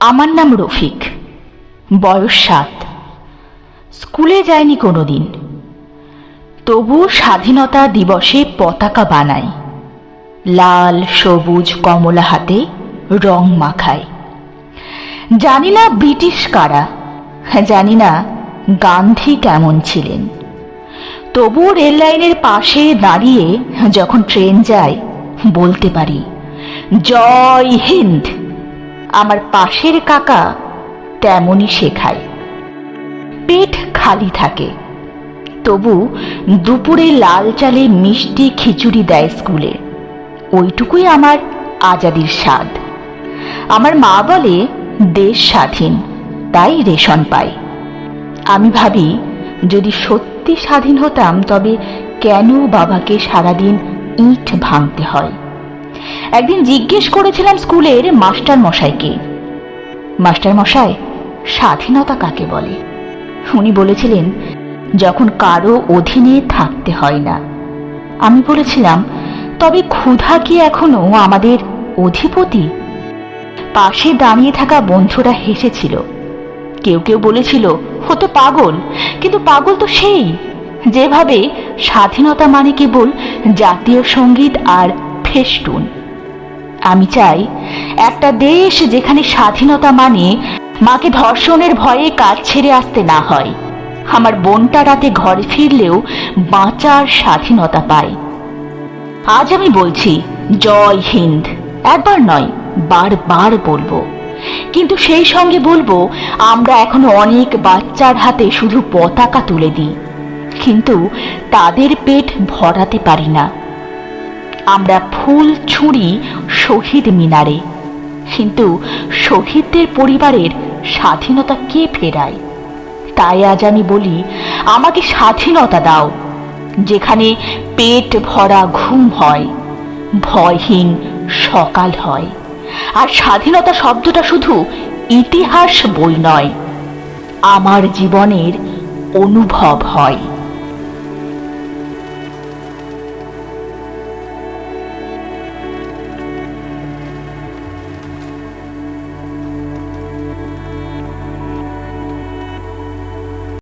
আমার নাম রফিক। বয়স সাত। স্কুলে যায়নি কোনোদিন। তবু স্বাধীনতা দিবসে পতাকা বানাই। লাল, সবুজ, কমলা হাতে রং মাখায় জানি না ব্রিটিশ কারা, জানি না গান্ধী কেমন ছিলেন। তবু রেল লাইনের পাশে দাঁড়িয়ে যখন ট্রেন যায়, বলতে পারি, জয় হিন্দ। আমার পাশের কাকা তেমনই শেখায়। পেট খালি থাকে। তবু দুপুরে লাল চালে মিষ্টি খিচুড়ি দেয় স্কুলে। ওইটুকুই আমার আজাদির স্বাদ। আমার মা বলে, দেশ স্বাধীন, তাই রেশন পাই। আমি ভাবি, যদি সত্যি স্বাধীন হতাম, তবে কেন বাবাকে সারাদিন ইট ভাঙতে হয়? একদিন জিজ্ঞেস করেছিলাম স্কুলের মাস্টার মশাইকে। মাস্টার মশাই, স্বাধীনতা কাকে বলে? উনি বলেছিলেন, যখন কারও অধীনে থাকতে হয় না। আমি বলেছিলাম, তবে ক্ষুধা কি এখনও আমাদের অধিপতি? পাশে দাঁড়িয়ে থাকা বন্ধুরা হেসেছিল। কেউ কেউ বলেছিল, ও তো পাগল। কিন্তু পাগল তো সেই। যেভাবে স্বাধীনতা মানে কেবল জাতীয় সংগীত আর ফেস্টুন। আমি চাই একটা দেশ যেখানে স্বাধীনতা মানে মাকে ধর্ষণের ভয়ে কাজ ছেড়ে আসতে না হয়। আমার বোনটা রাতে ঘরে ফিরলেও বাঁচার স্বাধীনতা পায়। আজ আমি বলছি, জয় হিন্দ। একবার নয়, বারবার বলব। কিন্তু সেই সঙ্গে বলব, আমরা এখনও অনেক বাচ্চার হাতে শুধু পতাকা তুলে দিই। কিন্তু তাদের পেট ভরাতে পারি না। আমরা ফুল ছুঁড়ি শহীদ মিনারে। কিন্তু শহীদদের পরিবারের স্বাধীনতা কে ফেরায়? তাই আজ আমি বলি, আমাকে স্বাধীনতা দাও, যেখানে পেট ভরা ঘুম হয়, ভয়হীন সকাল হয়। আর স্বাধীনতা শব্দটা শুধু ইতিহাস বই নয়, আমার জীবনের অনুভব হয়।